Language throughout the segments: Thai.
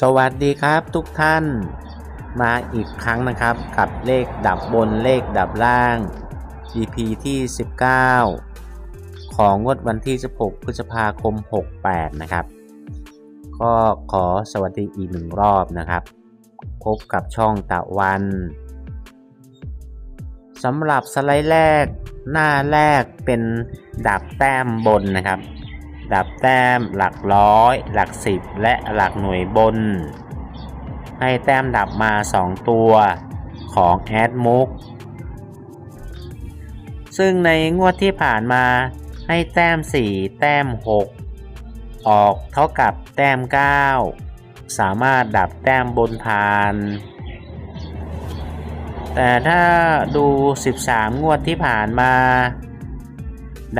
สวัสดีครับทุกท่านมาอีกครั้งนะครับกับเลขดับบนเลขดับล่าง EP ที่ 19 ของงวดวันที่ 16 พฤษภาคม 68 นะครับ ก็ขอสวัสดีอีกหนึ่งรอบนะครับ พบกับช่องตะวันสำหรับสไลด์แรกหน้าแรกเป็นดับแต้มบนนะครับ ดับแต้มหลักร้อย หลักสิบและหลักหน่วยบน ให้แต้มดับมา 2 ตัวของแอดมุกซึ่งในงวดที่ผ่านมาให้แต้ม 4 แต้ม 6 ออกเท่ากับแต้ม 9 สามารถดับแต้มบนผ่าน แต่ถ้าดู 13 งวดที่ผ่านมา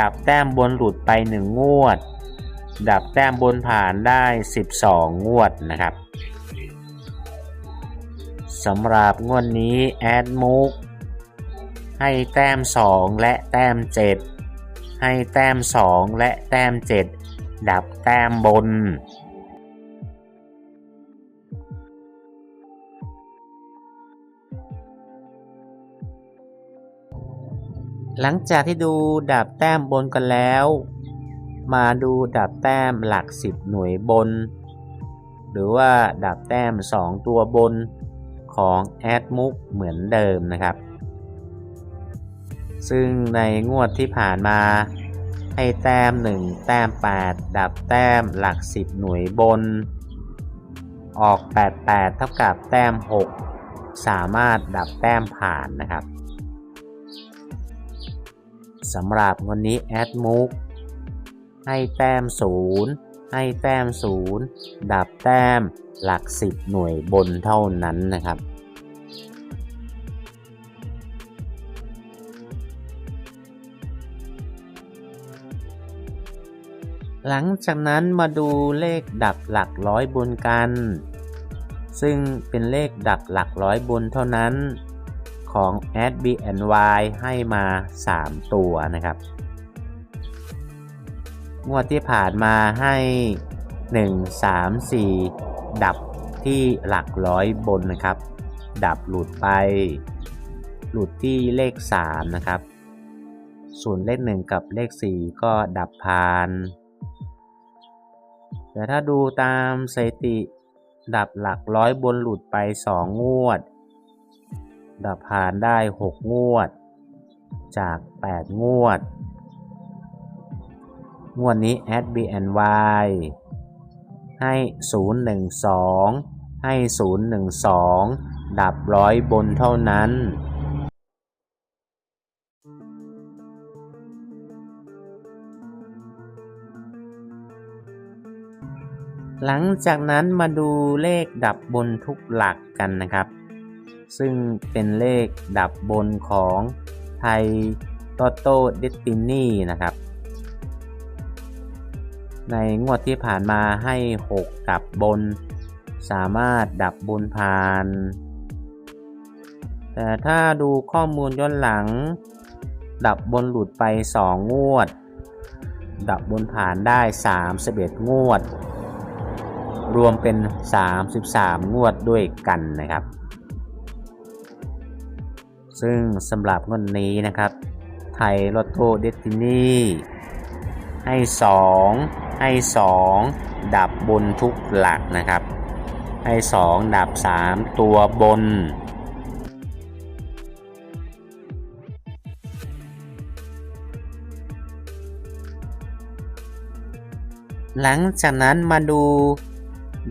ดับแต้มบนหลุดไป 1 งวด ดับแต้มบนผ่านได้ 12 งวดนะครับสำหรับงวดนี้ แอดมุกให้แต้ม 2 และแต้ม 7 ให้แต้ม 2 และแต้ม 7 ดับแต้มบน หลังจากที่ดูดับแต้มบนกันแล้ว มาดูดับแต้มหลัก 10 หน่วยบน หรือว่าดับแต้ม 2 ตัวบนของแอดมุกเหมือนเดิมนะครับ ซึ่งในงวดที่ผ่านมาให้แต้ม 1 แต้ม 8 ดับแต้มหลัก 10 หน่วยบน ออก 88 เท่ากับแต้ม 6 สามารถดับแต้มผ่านนะครับสำหรับวันนี้แอดมุก ให้แต้ม0ให้แต้ม0ดับแต้มหลัก10หน่วยบนเท่านั้นนะครับหลังจากนั้นมาดูเลขดับหลักร้อยบนกัน ซึ่งเป็นเลขดับหลักร้อยบนเท่านั้นของ a d b n y ให้มา 3 ตัวนะครับ งวดที่ผ่านมาให้ 1 3 4 ดับที่หลักร้อยบนนะครับ ดับหลุดไป หลุดที่เลข 3 นะครับส่วนเลข 1 กับเลข 4 ก็ดับพาน แต่ถ้าดูตามสถิติ ดับหลักร้อยบนหลุดไป 2 งวด ดับผ่านได้ 6 งวด จาก 8 งวด งวดนี้ a d BNY ให้ 012 ให้ 012 ดับร้อยบนเท่านั้นหลังจากนั้นมาดูเลขดับบนทุกหลักกันนะครับ ซึ่งเป็นเลขดับบนของไทยโตโต้เดสตินีนะครับ ในงวดที่ผ่านมาให้ 6 ดับบน สามารถดับบนผ่าน แต่ถ้าดูข้อมูลย้อนหลัง ดับบนหลุดไป 2 งวด ดับบนผ่านได้31งวด รวมเป็น 33 งวดด้วยกันนะครับ ซึ่งสำหรับงวดนี้นะครับ ไทยลอตโต้เดสตินีให้ 2 ให้ 2 ดับบนทุกหลักนะครับ ให้ 2 ดับ 3 ตัวบน หลังจากนั้นมาดู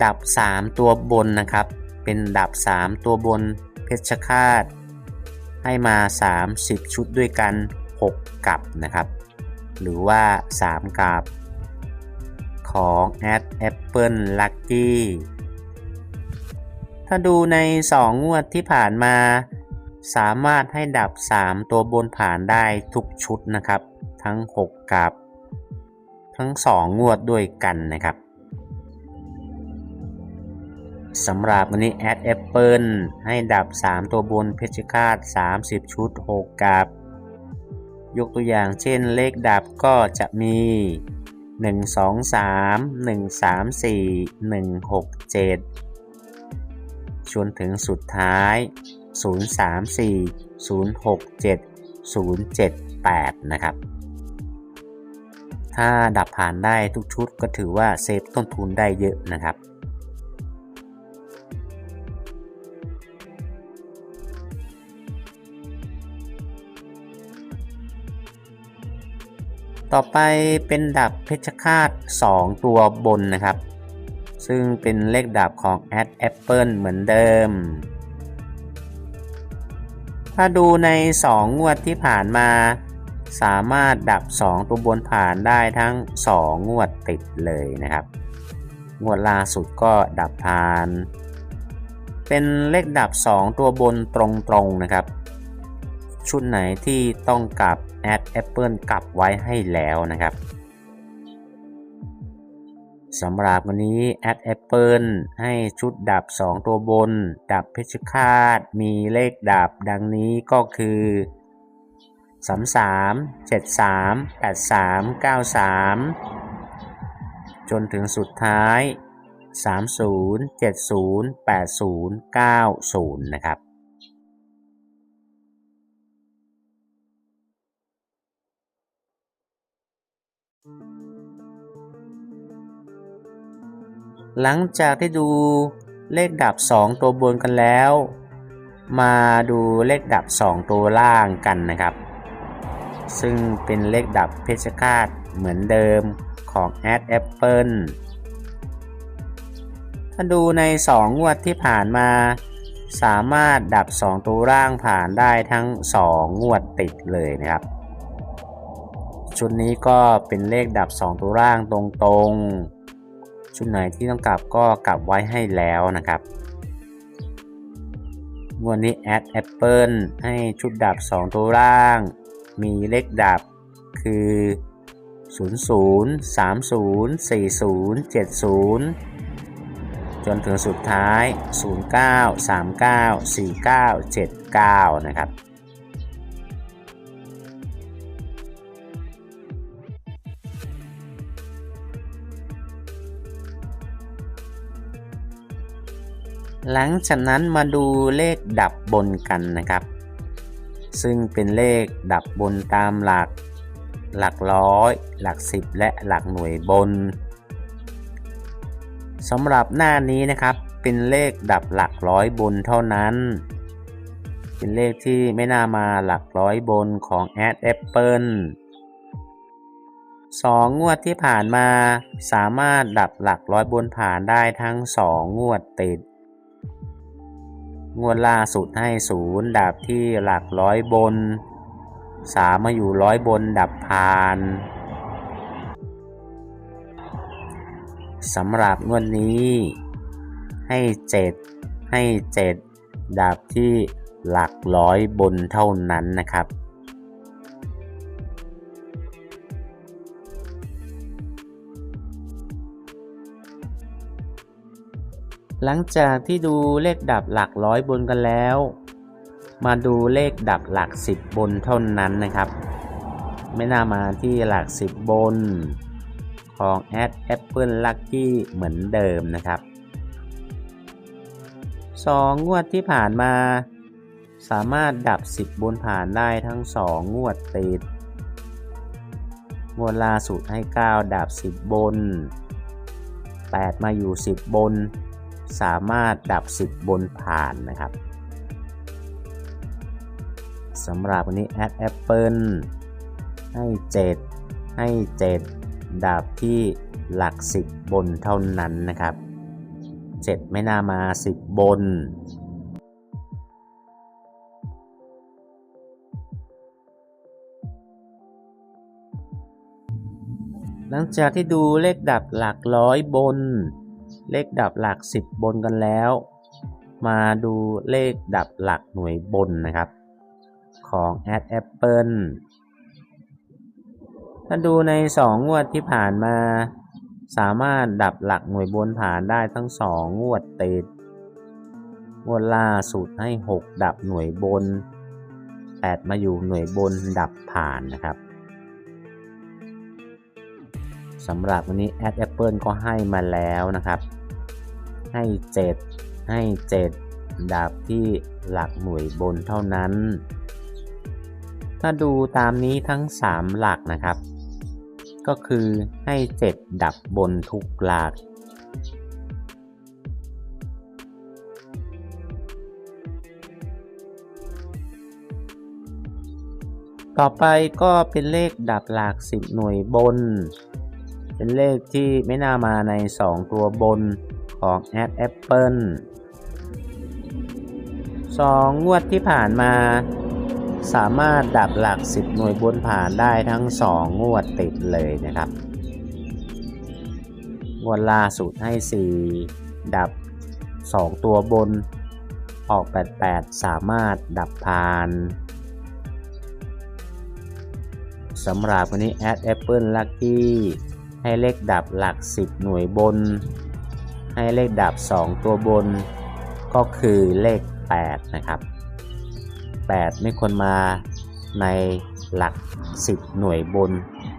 ดับ 3 ตัวบนนะครับ เป็นดับ 3 ตัวบนเพชรคาตให้มา 30 ชุดด้วยกัน 6 กับนะครับ หรือว่า 3 กับ ของ Ad Apple Lucky ถ้าดูใน 2 งวดที่ผ่านมา สามารถให้ดับ 3 ตัวบนผ่านได้ทุกชุดนะครับ ทั้ง 6 กับ ทั้ง 2 งวดด้วยกันนะครับสำหรับวันนี้ Ad Apple ให้ดับ 3 ตัวบนเพชรคาต 30 ชุด 6 กับ ยกตัวอย่างเช่นเลขดับก็จะมี 1 2 3 1 3 4 1 6 7 จนถึงสุดท้าย 034 067 078 นะครับ ถ้าดับผ่านได้ทุกชุดก็ถือว่าเซฟต้นทุนได้เยอะนะครับ ต่อไปเป็นดับเพชรคาต 2 ตัวบนนะครับ ซึ่งเป็นเลขดับของ Ad Apple เหมือนเดิม ถ้าดูใน 2 งวดที่ผ่านมา สามารถดับ 2 ตัวบนผ่านได้ทั้ง 2 งวดติดเลยนะครับ งวดล่าสุดก็ดับผ่าน เป็นเลขดับ 2 ตัวบนตรงๆนะครับ ชุดไหนที่ต้องกลับ Ad Apple กลับไว้ให้แล้วนะครับสำหรับวันนี้ Ad Apple ให้ชุดดับ 2 ตัวบน ดับเพชรคาดมีเลขดับดังนี้ก็คือ 33 73 83 93 จนถึงสุดท้าย 30 70 80 90 นะครับ หลังจากที่ดูเลขดับ 2 ตัวบนกันแล้ว มาดูเลขดับ 2 ตัวล่างกันนะครับ ซึ่งเป็นเลขดับเพชรคาตเหมือนเดิมของ Ad Apple ถ้าดูใน 2 งวดที่ผ่านมา สามารถดับ 2 ตัวล่างผ่านได้ทั้ง 2 งวดติดเลยนะครับ ชุดนี้ก็เป็นเลขดับ 2 ตัวล่างตรงๆ ชุดไหนที่ต้องกลับก็กลับไว้ให้แล้วนะครับวดนี้ Ad Apple ให้ชุดดับ2 ตัวล่าง มีเลขดับคือ 00 30 40 70 จนถึงสุดท้าย 09 39 49 79 นะครับ หลังจากนั้นมาดูเลขดับบนกันนะครับ ซึ่งเป็นเลขดับบนตามหลัก หลักร้อย หลักสิบและหลักหน่วยบนสำหรับหน้านี้นะครับเป็นเลขดับหลักร้อยบนเท่านั้น เป็นเลขที่ไม่น่ามาหลักร้อยบนของ Ad Apple สองงวดที่ผ่านมาสามารถดับหลักร้อยบนผ่านได้ทั้งสองงวดติด งวดล่าสุดให้ศูนย์ดับที่หลักร้อยบนสามมาอยู่ร้อยบนดับผ่านสำหรับงวดนี้ ให้เจ็ดให้เจ็ดดับที่หลักร้อยบนเท่านั้นนะครับ หลังจากที่ดูเลขดับหลักร้อยบนกันแล้ว มาดูเลขดับหลักสิบบนเท่านั้นนะครับ ไม่น่ามาที่หลักสิบบน ของ Ad Apple Lucky เหมือนเดิมนะครับสองงวดที่ผ่านมา สามารถดับ 10 บนผ่านได้ทั้ง 2 งวดติด งวดล่าสุดให้ 9 ดับ 10 บน 8 มาอยู่ 10 บน สามารถดับ10บนผ่านนะครับสำหรับวันนี้ Ad Apple ให้ 7 ให้ 7 ดับที่หลัก 10 บนเท่านั้นนะครับ 7 ไม่น่ามา 10 บนหลังจากที่ดูเลขดับหลักร้อยบน เลขดับหลัก 10 บนกันแล้ว มาดูเลขดับหลักหน่วยบนนะครับ ของ Ad Apple ถ้าดูใน 2 งวดที่ผ่านมา สามารถดับหลักหน่วยบนผ่านได้ทั้ง 2 งวดติดงวดล่าสุดให้ 6 ดับหน่วยบน 8 มาอยู่หน่วยบนดับผ่านนะครับ สำหรับวันนี้ Ad Apple ก็ให้มาแล้วนะครับ ให้ 7 ให้ 7 ดาบที่หลักหน่วยบนเท่านั้น ถ้าดูตามนี้ทั้ง 3 หลักนะครับ ก็คือให้ 7 ดับบนทุกหลักต่อไปก็เป็นเลขดับหลัก10 หน่วยบน เป็นเลขที่ไม่น่ามาใน 2 ตัวบนของแอดแอปเปิลสองงวดที่ผ่านมา สามารถดับหลัก 10 หน่วยบนผ่านได้ทั้ง 2 งวดติดเลยนะครับ งวดล่าสุดให้ 4 ดับ 2 ตัวบน ออก 88 สามารถดับผ่านสำหรับวันนี้ Add Apple Lucky ให้เลขดับหลัก 10 หน่วยบน ให้เลขดับ 2 ตัวบน ก็คือเลข 8 นะครับ 8 ไม่ควรมาในหลัก 10 หน่วยบน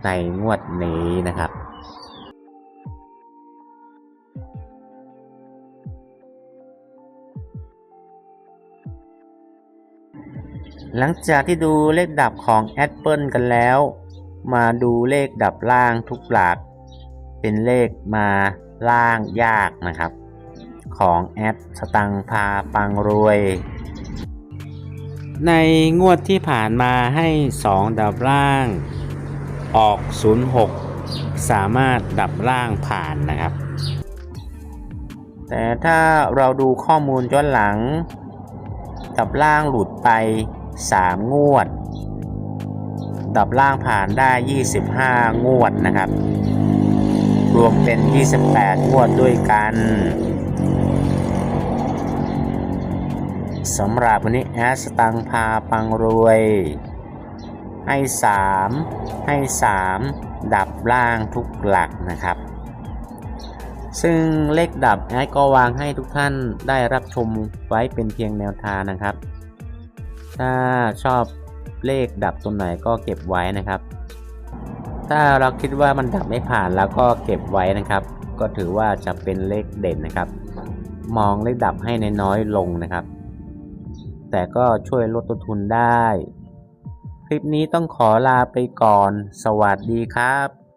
ในงวดนี้นะครับหลังจากที่ดูเลขดับของแอดเปิลกันแล้ว มาดูเลขดับล่างทุกหลัก เป็นเลขมาล่างยากนะครับ ของแอดสตังพาปังรวย ในงวดที่ผ่านมาให้ 2 ดับล่างออก 06 สามารถดับล่างผ่านนะครับ แต่ถ้าเราดูข้อมูลย้อนหลัง ดับล่างหลุดไป 3 งวด ดับล่างผ่านได้ 25 งวดนะครับ รวมเป็น 28งวดด้วยกันสำหรับวันนี้แอสตังพาปังรวย ให้ 3 ให้ 3 ดับล่างทุกหลักนะครับ ซึ่งเลขดับแอดก็วางให้ทุกท่านได้รับชมไว้เป็นเพียงแนวทางนะครับ ถ้าชอบเลขดับตัวไหนก็เก็บไว้นะครับ ถ้าเราคิดว่ามันดับไม่ผ่านแล้วก็เก็บไว้นะครับ ก็ถือว่าจะเป็นเลขเด่นนะครับ มองเลขดับให้น้อยลงนะครับ แต่ก็ช่วยลดต้นทุนได้ คลิปนี้ต้องขอลาไปก่อน สวัสดีครับ